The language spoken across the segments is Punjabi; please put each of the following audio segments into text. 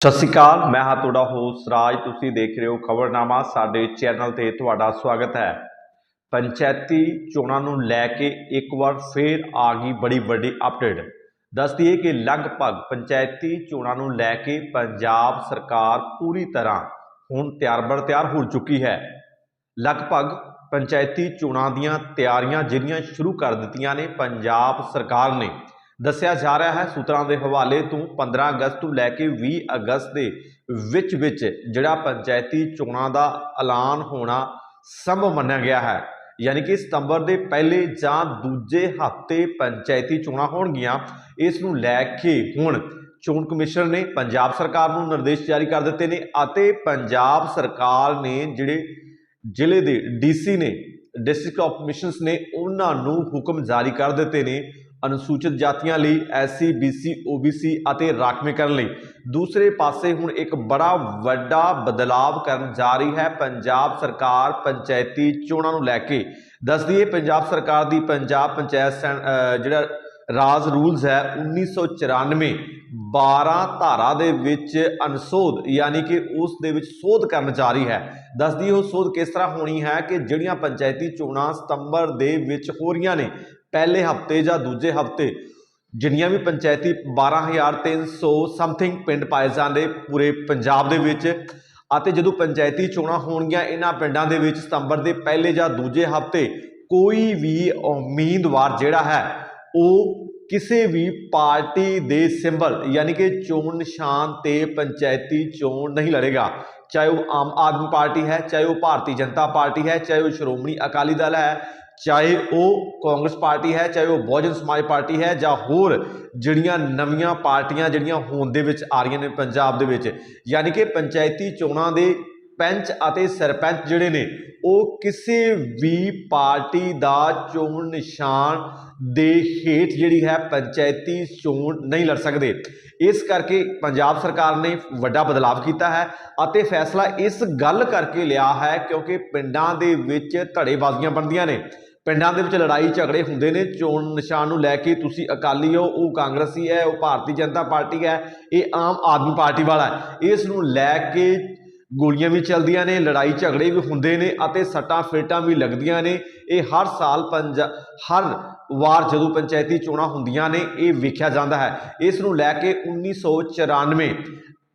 ਸਤਿ ਸ਼੍ਰੀ ਅਕਾਲ, ਮੈਂ ਹਾਂ ਤੁਹਾਡਾ ਹੋਸਟ ਰਾਜ। ਤੁਸੀਂ ਦੇਖ ਰਹੇ ਹੋ ਖਬਰਨਾਮਾ, ਸਾਡੇ ਚੈਨਲ ਤੇ ਤੁਹਾਡਾ ਸਵਾਗਤ ਹੈ। ਪੰਚਾਇਤੀ ਚੋਣਾਂ ਨੂੰ ਲੈ ਕੇ ਇੱਕ ਵਾਰ ਫੇਰ ਆ ਗਈ ਬੜੀ ਵੱਡੀ ਅਪਡੇਟ ਦੱਸ ਦਈਏ ਕਿ ਲਗਭਗ ਪੰਚਾਇਤੀ ਚੋਣਾਂ ਨੂੰ ਲੈ ਕੇ ਪੰਜਾਬ ਸਰਕਾਰ ਪੂਰੀ ਤਰ੍ਹਾਂ ਹੁਣ ਤਿਆਰ ਬਰ ਤਿਆਰ ਹੋ ਚੁੱਕੀ ਹੈ। ਲਗਭਗ ਪੰਚਾਇਤੀ ਚੋਣਾਂ ਦੀਆਂ ਤਿਆਰੀਆਂ ਜਿਹੜੀਆਂ ਸ਼ੁਰੂ ਕਰ ਦਿੱਤੀਆਂ ਨੇ, ਪੰਜਾਬ ਸਰਕਾਰ ਨੇ ਦੱਸਿਆ ਜਾ ਰਿਹਾ ਹੈ, ਸੂਤਰਾਂ ਦੇ ਹਵਾਲੇ ਤੋਂ 15 ਅਗਸਤ ਤੋਂ ਲੈ ਕੇ 20 ਅਗਸਤ ਦੇ ਵਿੱਚ ਵਿੱਚ ਜਿਹੜਾ ਪੰਚਾਇਤੀ ਚੋਣਾਂ ਦਾ ਐਲਾਨ ਹੋਣਾ ਸੰਭਵ ਮੰਨਿਆ ਗਿਆ ਹੈ। ਯਾਨੀ ਕਿ ਸਤੰਬਰ ਦੇ ਪਹਿਲੇ ਜਾਂ ਦੂਜੇ ਹਫ਼ਤੇ ਪੰਚਾਇਤੀ ਚੋਣਾਂ ਹੋਣਗੀਆਂ। ਇਸ ਨੂੰ ਲੈ ਕੇ ਹੁਣ ਚੋਣ ਕਮਿਸ਼ਨ ਨੇ ਪੰਜਾਬ ਸਰਕਾਰ ਨੂੰ ਨਿਰਦੇਸ਼ ਜਾਰੀ ਕਰ ਦਿੱਤੇ ਨੇ ਅਤੇ ਪੰਜਾਬ ਸਰਕਾਰ ਨੇ ਜਿਹੜੇ ਜ਼ਿਲ੍ਹੇ ਦੇ ਡੀਸੀ ਨੇ, ਡਿਸਟ੍ਰਿਕਟ ਆਫ ਮਿਸ਼ਨਸ ਨੇ, ਉਹਨਾਂ ਨੂੰ ਹੁਕਮ ਜਾਰੀ ਕਰ ਦਿੱਤੇ ਨੇ। ਅਨੁਸੂਚਿਤ ਜਾਤੀਆਂ ਲਈ ਐਸਸੀ, ਬੀਸੀ, ਓਬੀਸੀ ਅਤੇ ਰਾਖਵੇਂਕਰਨ ਲਈ। ਦੂਸਰੇ ਪਾਸੇ ਹੁਣ ਇੱਕ ਬੜਾ ਵੱਡਾ ਬਦਲਾਵ ਕਰਨ ਜਾ ਰਹੀ ਹੈ। ਪੰਜਾਬ ਸਰਕਾਰ ਪੰਚਾਇਤੀ ਚੋਣਾਂ ਨੂੰ ਲੈ ਕੇ ਦੱਸ ਦਈਏ ਪੰਜਾਬ ਸਰਕਾਰ ਦੀ ਪੰਜਾਬ ਪੰਚਾਇਤ ਸੈਨ- ਜਿਹੜਾ ਰਾਜ ਰੂਲਸ ਹੈ 1994 12 ਧਾਰਾ ਦੇ ਵਿੱਚ ਅਨਸੋਧ, ਯਾਨੀ ਕਿ ਉਸ ਦੇ ਵਿੱਚ ਸੋਧ ਕਰਨ ਜਾ ਰਹੀ ਹੈ। ਦੱਸਦੀ ਉਹ ਸੋਧ ਕਿਸ ਤਰ੍ਹਾਂ ਹੋਣੀ ਹੈ ਕਿ ਜਿਹੜੀਆਂ ਪੰਚਾਇਤੀ ਚੋਣਾਂ ਸਤੰਬਰ ਦੇ ਵਿੱਚ ਹੋ ਰਹੀਆਂ ਨੇ ਪਹਿਲੇ ਹਫ਼ਤੇ ਜਾਂ ਦੂਜੇ ਹਫ਼ਤੇ ਜਿੰਨੀਆਂ ਵੀ ਪੰਚਾਇਤੀ 12300 ਸਮਥਿੰਗ ਪਿੰਡ ਪਾਏ ਜਾਂਦੇ ਪੂਰੇ ਪੰਜਾਬ ਦੇ ਵਿੱਚ ਅਤੇ ਜਦੋਂ ਪੰਚਾਇਤੀ ਚੋਣਾਂ ਹੋਣਗੀਆਂ, ਇਹਨਾਂ ਪਿੰਡਾਂ ਦੇ ਵਿੱਚ ਸਤੰਬਰ ਦੇ ਪਹਿਲੇ ਜਾਂ ਦੂਜੇ ਹਫ਼ਤੇ ਕੋਈ ਵੀ ਉਮੀਦਵਾਰ ਜਿਹੜਾ ਹੈ, ਉਹ ਕਿਸੇ ਵੀ ਪਾਰਟੀ ਦੇ ਸਿੰਬਲ ਯਾਨੀ ਕਿ ਚੋਣ ਨਿਸ਼ਾਨ ਤੇ ਪੰਚਾਇਤੀ ਚੋਣ ਨਹੀਂ ਲੜੇਗਾ। ਚਾਹੇ ਉਹ ਆਮ ਆਦਮੀ ਪਾਰਟੀ ਹੈ, ਚਾਹੇ ਉਹ ਭਾਰਤੀ ਜਨਤਾ ਪਾਰਟੀ ਹੈ, ਚਾਹੇ ਉਹ ਸ਼੍ਰੋਮਣੀ ਅਕਾਲੀ ਦਲ ਹੈ ਚਾਹੇ ਉਹ ਕਾਂਗਰਸ ਪਾਰਟੀ ਹੈ, ਚਾਹੇ ਉਹ ਬਹੁਜਨ ਸਮਾਜ ਪਾਰਟੀ ਹੈ ਜਾਂ ਹੋਰ ਜਿਹੜੀਆਂ ਨਵੀਆਂ ਪਾਰਟੀਆਂ ਜਿਹੜੀਆਂ ਹੋਂਦ ਦੇ ਵਿੱਚ ਆ ਰਹੀਆਂ ਨੇ ਪੰਜਾਬ ਦੇ ਵਿੱਚ, ਯਾਨੀ ਕਿ ਪੰਚਾਇਤੀ ਚੋਣਾਂ ਦੇ ਪੰਚ ਅਤੇ ਸਰਪੰਚ ਜਿਹੜੇ ਨੇ, ਉਹ ਕਿਸੇ ਵੀ ਪਾਰਟੀ ਦਾ ਚੋਣ ਨਿਸ਼ਾਨ ਦੇ ਹੇਠ ਜਿਹੜੀ ਹੈ ਪੰਚਾਇਤੀ ਚੋਣ ਨਹੀਂ ਲੜ ਸਕਦੇ। ਇਸ ਕਰਕੇ ਪੰਜਾਬ ਸਰਕਾਰ ਨੇ ਵੱਡਾ ਬਦਲਾਅ ਕੀਤਾ ਹੈ ਅਤੇ ਫੈਸਲਾ ਇਸ ਗੱਲ ਕਰਕੇ ਲਿਆ ਹੈ ਕਿਉਂਕਿ ਪਿੰਡਾਂ ਦੇ ਵਿੱਚ ਧੜੇਬਾਜ਼ੀਆਂ ਬਣਦੀਆਂ ਨੇ। ਪਿੰਡਾਂ ਦੇ ਵਿੱਚ ਲੜਾਈ ਝਗੜੇ ਹੁੰਦੇ ਨੇ, ਚੋਣ ਨਿਸ਼ਾਨ ਨੂੰ ਲੈ ਕੇ ਤੁਸੀਂ ਅਕਾਲੀ ਹੋ, ਉਹ ਕਾਂਗਰਸੀ ਹੈ, ਉਹ ਭਾਰਤੀ ਜਨਤਾ ਪਾਰਟੀ ਹੈ, ਇਹ ਆਮ ਆਦਮੀ ਪਾਰਟੀ ਵਾਲਾ ਇਸ ਨੂੰ ਲੈ ਕੇ ਗੋਲੀਆਂ ਵੀ ਚੱਲਦੀਆਂ ਨੇ, ਲੜਾਈ ਝਗੜੇ ਵੀ ਹੁੰਦੇ ਨੇ ਅਤੇ ਸੱਟਾਂ ਫੇਟਾਂ ਵੀ ਲੱਗਦੀਆਂ ਨੇ। ਇਹ ਹਰ ਸਾਲ ਪੰਜ, ਹਰ ਵਾਰ ਜਦੋਂ ਪੰਚਾਇਤੀ ਚੋਣਾਂ ਹੁੰਦੀਆਂ ਨੇ, ਇਹ ਵੇਖਿਆ ਜਾਂਦਾ ਹੈ। ਇਸ ਨੂੰ ਲੈ ਕੇ 1994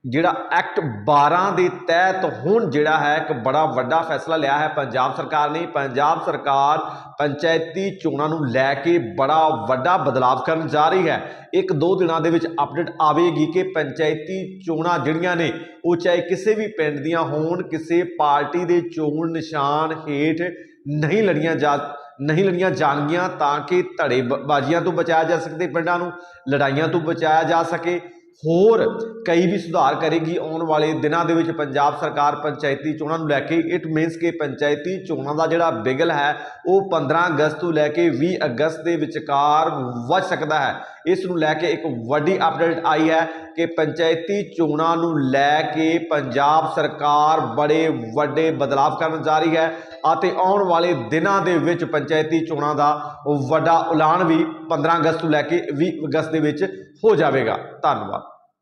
ਜਿਹੜਾ ਐਕਟ 12 ਦੇ ਤਹਿਤ ਹੁਣ ਜਿਹੜਾ ਹੈ ਇੱਕ ਬੜਾ ਵੱਡਾ ਫੈਸਲਾ ਲਿਆ ਹੈ, ਪੰਜਾਬ ਸਰਕਾਰ ਨੇ। ਪੰਜਾਬ ਸਰਕਾਰ ਪੰਚਾਇਤੀ ਚੋਣਾਂ ਨੂੰ ਲੈ ਕੇ ਬੜਾ ਵੱਡਾ ਬਦਲਾਅ ਕਰਨ ਜਾ ਰਹੀ ਹੈ। ਇੱਕ ਦੋ ਦਿਨਾਂ ਦੇ ਵਿੱਚ ਅਪਡੇਟ ਆਵੇਗੀ ਕਿ ਪੰਚਾਇਤੀ ਚੋਣਾਂ ਜਿਹੜੀਆਂ ਨੇ, ਉਹ ਚਾਹੇ ਕਿਸੇ ਵੀ ਪਿੰਡ ਦੀਆਂ ਹੋਣ, ਕਿਸੇ ਪਾਰਟੀ ਦੇ ਚੋਣ ਨਿਸ਼ਾਨ ਹੇਠ ਨਹੀਂ ਲੜੀਆਂ ਜਾ, ਨਹੀਂ ਲੜੀਆਂ ਜਾਣਗੀਆਂ ਤਾਂ ਕਿ ਧੜੇਬਾਜ਼ੀਆਂ ਤੋਂ ਬਚਾਇਆ ਜਾ ਸਕੇ ਪਿੰਡਾਂ ਨੂੰ, ਲੜਾਈਆਂ ਤੋਂ ਬਚਾਇਆ ਜਾ ਸਕੇ। ਹੋਰ ਕਈ ਵੀ ਸੁਧਾਰ ਕਰੇਗੀ। ਆਉਣ ਵਾਲੇ ਦਿਨਾਂ ਦੇ ਵਿੱਚ ਪੰਜਾਬ ਸਰਕਾਰ ਪੰਚਾਇਤੀ ਚੋਣਾਂ ਨੂੰ ਲੈ ਕੇ ਇਟ ਮੀਨਸ ਕਿ ਪੰਚਾਇਤੀ ਚੋਣਾਂ ਦਾ ਜਿਹੜਾ ਬਿਗਲ ਹੈ, ਉਹ 15 ਅਗਸਤ ਤੋਂ ਲੈ ਕੇ 20 ਅਗਸਤ ਦੇ ਵਿਚਕਾਰ ਵੱਜ ਸਕਦਾ ਹੈ। ਇਸ ਨੂੰ ਲੈ ਕੇ ਇੱਕ ਵੱਡੀ ਅਪਡੇਟ ਆਈ ਹੈ ਕਿ ਪੰਚਾਇਤੀ ਚੋਣਾਂ ਨੂੰ ਲੈ ਕੇ ਪੰਜਾਬ ਸਰਕਾਰ ਬੜੇ ਵੱਡੇ ਬਦਲਾਅ ਕਰਨ ਜਾ ਰਹੀ ਹੈ ਅਤੇ ਆਉਣ ਵਾਲੇ ਦਿਨਾਂ ਦੇ ਵਿੱਚ ਪੰਚਾਇਤੀ ਚੋਣਾਂ ਦਾ ਵੱਡਾ ਐਲਾਨ ਵੀ 15 ਅਗਸਤ ਤੋਂ ਲੈ ਕੇ 20 ਅਗਸਤ ਦੇ ਵਿੱਚ ਹੋ ਜਾਵੇਗਾ। ਧੰਨਵਾਦ।